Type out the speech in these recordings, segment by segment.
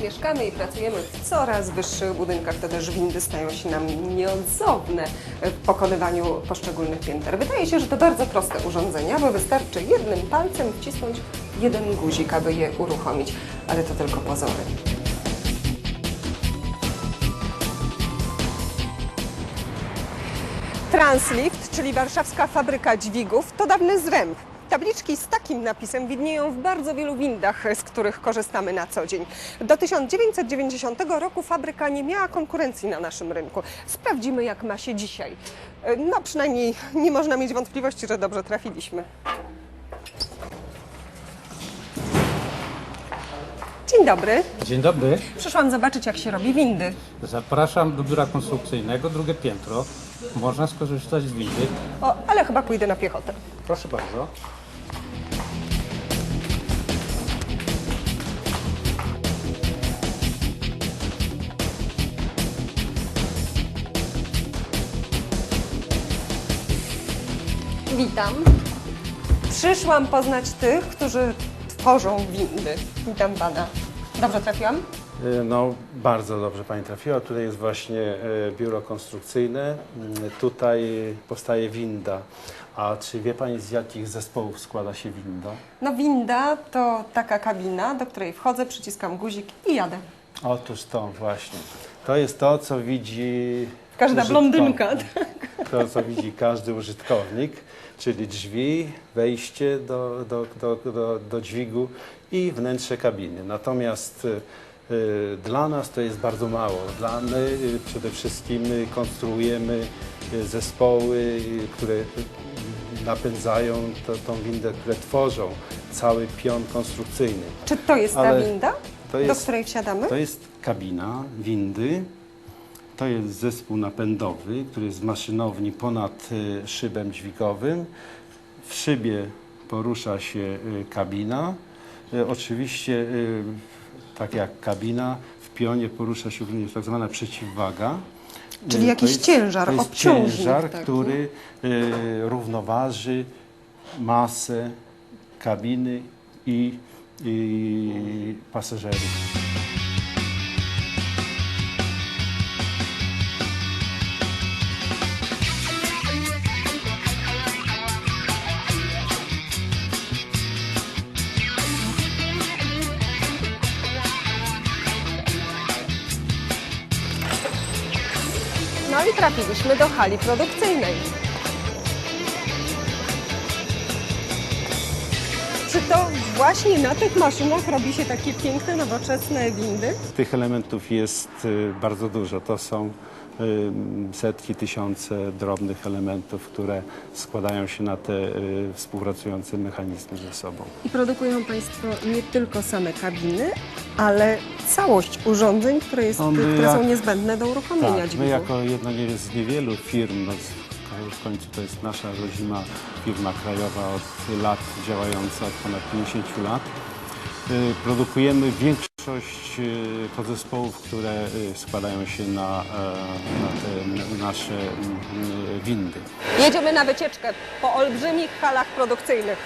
mieszkamy i pracujemy w coraz wyższych budynkach, to też windy stają się nam nieodzowne w pokonywaniu poszczególnych pięter. Wydaje się, że to bardzo proste urządzenia, bo wystarczy jednym palcem wcisnąć jeden guzik, aby je uruchomić, ale to tylko pozory. Translift, czyli warszawska fabryka dźwigów, to dawny zręb. Tabliczki z takim napisem widnieją w bardzo wielu windach, z których korzystamy na co dzień. Do 1990 roku fabryka nie miała konkurencji na naszym rynku. Sprawdzimy, jak ma się dzisiaj. No przynajmniej nie można mieć wątpliwości, że dobrze trafiliśmy. Dzień dobry. Dzień dobry. Przyszłam zobaczyć, jak się robi windy. Zapraszam do biura konstrukcyjnego, drugie piętro. Można skorzystać z windy. O, ale chyba pójdę na piechotę. Proszę bardzo. Witam. Przyszłam poznać tych, którzy tworzą windy. Witam pana. Dobrze trafiłam? Y, No, bardzo dobrze Pani trafiła. Tutaj jest właśnie e, biuro konstrukcyjne. Mm, Tutaj powstaje winda. A czy wie Pani z jakich zespołów składa się winda? No winda to taka kabina, do której wchodzę, przyciskam guzik i jadę. Otóż to właśnie. To jest to, co widzi Każda blondynka. To, co widzi każdy użytkownik, czyli drzwi, wejście do, do, do, do, do dźwigu i wnętrze kabiny. Natomiast y, y, dla nas to jest bardzo mało. Dla my y, przede wszystkim konstruujemy zespoły, które napędzają to, tą windę, które tworzą cały pion konstrukcyjny. Czy to jest ta Ale winda, to do jest- której wsiadamy? To jest kabina windy. To jest zespół napędowy, który jest z maszynowni ponad y, szybem dźwigowym. W szybie porusza się y, kabina. Y, Oczywiście, tak jak kabina, w pionie porusza się również tak zwana przeciwwaga. Czyli jakiś ciężar, To jest ciężar, taki. który równoważy masę kabiny i, i pasażerów. I trafiliśmy do hali produkcyjnej. Właśnie na tych maszynach robi się takie piękne, nowoczesne windy? Tych elementów jest y, bardzo dużo. To są y, setki, tysiące drobnych elementów, które składają się na te y, współpracujące mechanizmy ze sobą. I produkują Państwo nie tylko same kabiny, ale całość urządzeń, które, jest, No, które są jak- niezbędne do uruchomienia Tak, my jako jedna nie- z niewielu firm, no, w końcu to jest nasza rodzima firma krajowa od lat działająca, od ponad 50 lat, y, produkujemy większość y, podzespołów, które y, składają się na, e, na te nasze mm, windy. Jedziemy na wycieczkę po olbrzymich halach produkcyjnych.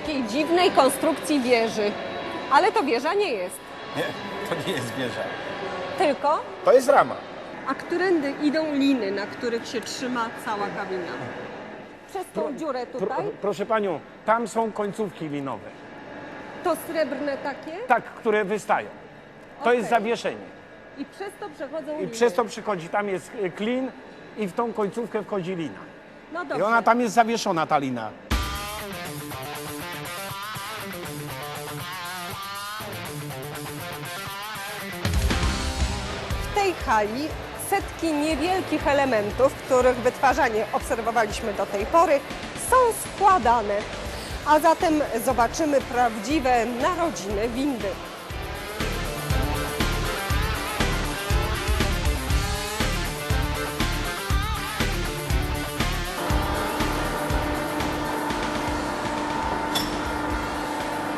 Takiej dziwnej konstrukcji wieży, ale to wieża nie jest. Nie, to nie jest wieża. Tylko To jest rama. A którędy idą liny, na których się trzyma cała kabina? Przez tą dziurę Pro, tutaj? proszę panią, tam są końcówki linowe. To srebrne takie? Tak, które wystają. To Okej. jest zawieszenie. I przez to przechodzą I liny. przez to przychodzi, tam jest y, klin i w tą końcówkę wchodzi lina. No I dobrze. ona tam jest zawieszona, ta lina. Setki niewielkich elementów, których wytwarzanie obserwowaliśmy do tej pory, są składane. A zatem zobaczymy prawdziwe narodziny windy.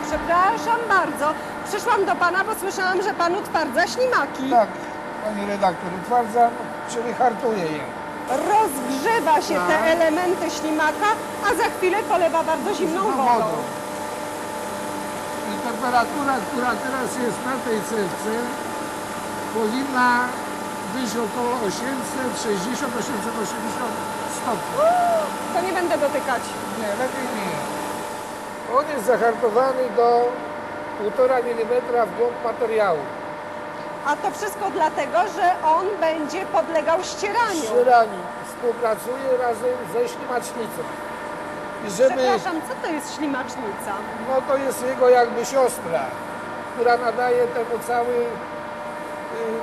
Przepraszam bardzo. Przyszłam do pana, bo słyszałam, że pan utwardza ślimaki. Tak, pani redaktor, utwardza, czyli hartuje je. Rozgrzewa się Tak. te elementy ślimaka, a za chwilę polewa bardzo zimną No, wodą. I temperatura, która teraz jest na tej cewce, powinna być około 860-880 stopni. To nie będę dotykać. Nie, lepiej nie. On jest zahartowany do 1,5 mm w głąb materiału. A to wszystko dlatego, że on będzie podlegał ścieraniu. Żyrani współpracuje razem ze ślimacznicą. I żeby, Przepraszam, co to jest ślimacznica? no to jest jego jakby siostra, która nadaje temu cały, y,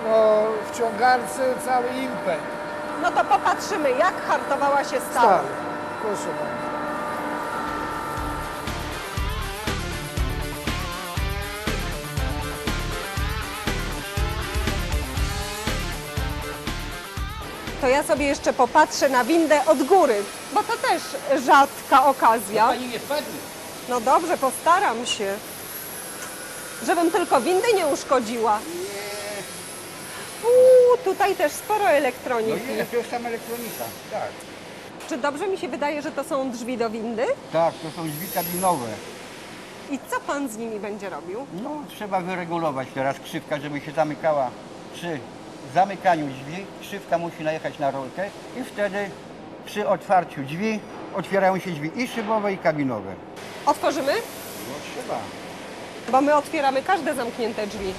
no, wciągarce cały impet. No to popatrzymy, jak hartowała się stal. Tak, proszę bardzo. To ja sobie jeszcze popatrzę na windę od góry, bo to też rzadka okazja. Pani nie wpadnie. No dobrze, postaram się. Żebym tylko windy nie uszkodziła. Uuu, tutaj też sporo No elektroniki. to jest tam elektronika. Tak. Czy dobrze mi się wydaje, że to są drzwi do windy? Tak, to są drzwi kabinowe. I co pan z nimi będzie robił? No, trzeba wyregulować teraz krzywka, żeby się zamykała przy zamykaniu drzwi. Krzywka musi najechać na rolkę i wtedy przy otwarciu drzwi otwierają się drzwi i szybowe i kabinowe. Otworzymy? No trzeba. Bo my otwieramy każde zamknięte drzwi.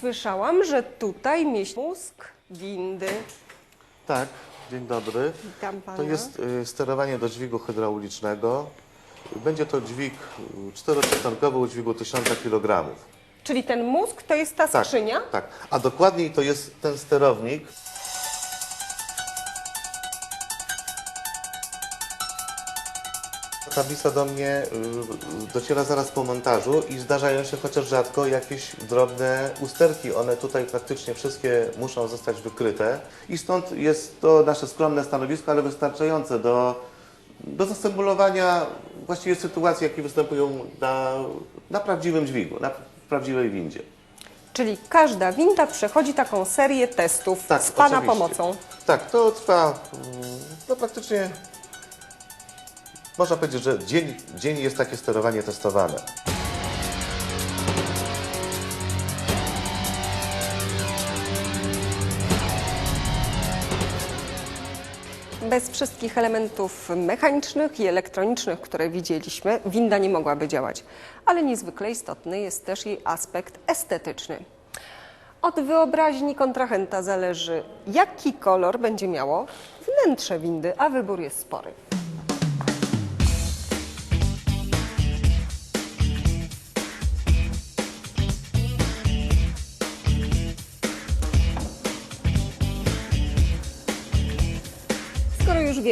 Słyszałam, że tutaj mieści mózg windy. Tak, dzień dobry. Witam pana. To jest y, sterowanie do dźwigu hydraulicznego. Będzie to dźwig y, czteroprzystankowy o dźwigu 1000 kg. Czyli ten mózg to jest ta Tak, skrzynia? tak. A dokładniej to jest ten sterownik. Tablica do mnie y, dociera zaraz po montażu i zdarzają się chociaż rzadko jakieś drobne usterki. One tutaj praktycznie wszystkie muszą zostać wykryte i stąd jest to nasze skromne stanowisko, ale wystarczające do, do zasymulowania właściwie sytuacji, jakie występują na, na prawdziwym dźwigu, na prawdziwej windzie. Czyli każda winda przechodzi taką serię testów Tak, z pana oczywiście. pomocą. Tak, to trwa mm, no praktycznie można powiedzieć, że dzień, dzień jest takie sterowanie testowane. Bez wszystkich elementów mechanicznych i elektronicznych, które widzieliśmy, winda nie mogłaby działać. Ale niezwykle istotny jest też jej aspekt estetyczny. Od wyobraźni kontrahenta zależy, jaki kolor będzie miało wnętrze windy, a wybór jest spory.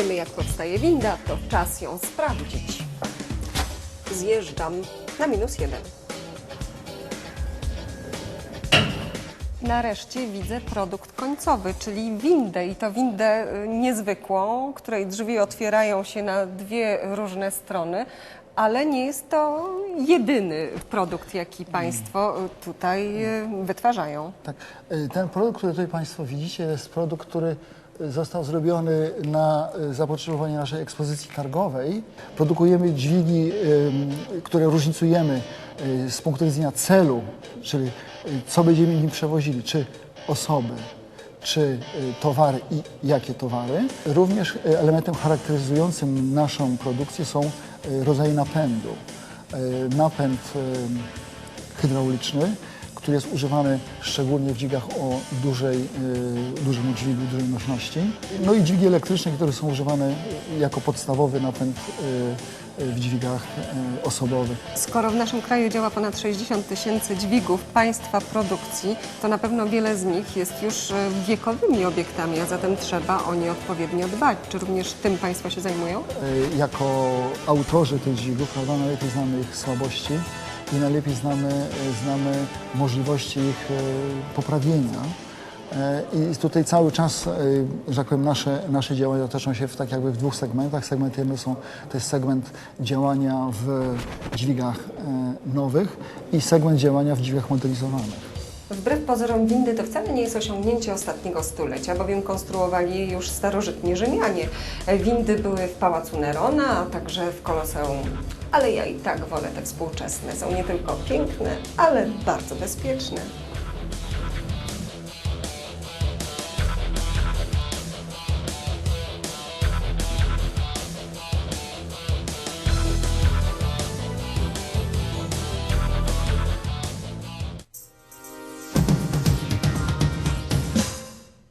Wiemy, jak powstaje winda, to czas ją sprawdzić. Zjeżdżam na minus jeden. Nareszcie widzę produkt końcowy, czyli windę i to windę y, niezwykłą, której drzwi otwierają się na dwie różne strony, ale nie jest to jedyny produkt, jaki Państwo y, tutaj y, wytwarzają. Tak. Ten produkt, który tutaj Państwo widzicie, jest produkt, który został zrobiony na y, zapotrzebowanie naszej ekspozycji targowej. Produkujemy dźwigi, które różnicujemy y, z punktu widzenia celu, czyli y, co będziemy nim przewozili, czy osoby, czy towary i jakie towary. Również elementem charakteryzującym naszą produkcję są rodzaje napędu. Napęd hydrauliczny, który jest używany szczególnie w dźwigach o dużej, y, dużym dźwigu, dużej nośności. No i dźwigi elektryczne, które są używane jako podstawowy napęd y, w dźwigach y, osobowych. Skoro w naszym kraju działa ponad 60 tysięcy dźwigów państwa produkcji, to na pewno wiele z nich jest już e, wiekowymi obiektami, a zatem trzeba o nie odpowiednio dbać. Czy również tym Państwo się zajmują? Jako autorzy tych dźwigów, prawda, najlepiej znamy ich słabości i najlepiej znamy, znamy możliwości ich e, poprawienia. E, I tutaj cały czas, e, że tak powiem, nasze, nasze działania toczą się w, tak jakby w dwóch segmentach. Segment jeden są, to jest segment działania w dźwigach nowych i segment działania w dźwigach modernizowanych. Wbrew pozorom windy to wcale nie jest osiągnięcie ostatniego stulecia, bowiem konstruowali je już starożytni Rzymianie. Windy były w Pałacu Nerona, a także w Koloseum. Ale ja i tak wolę te współczesne. Są nie tylko piękne, ale bardzo bezpieczne.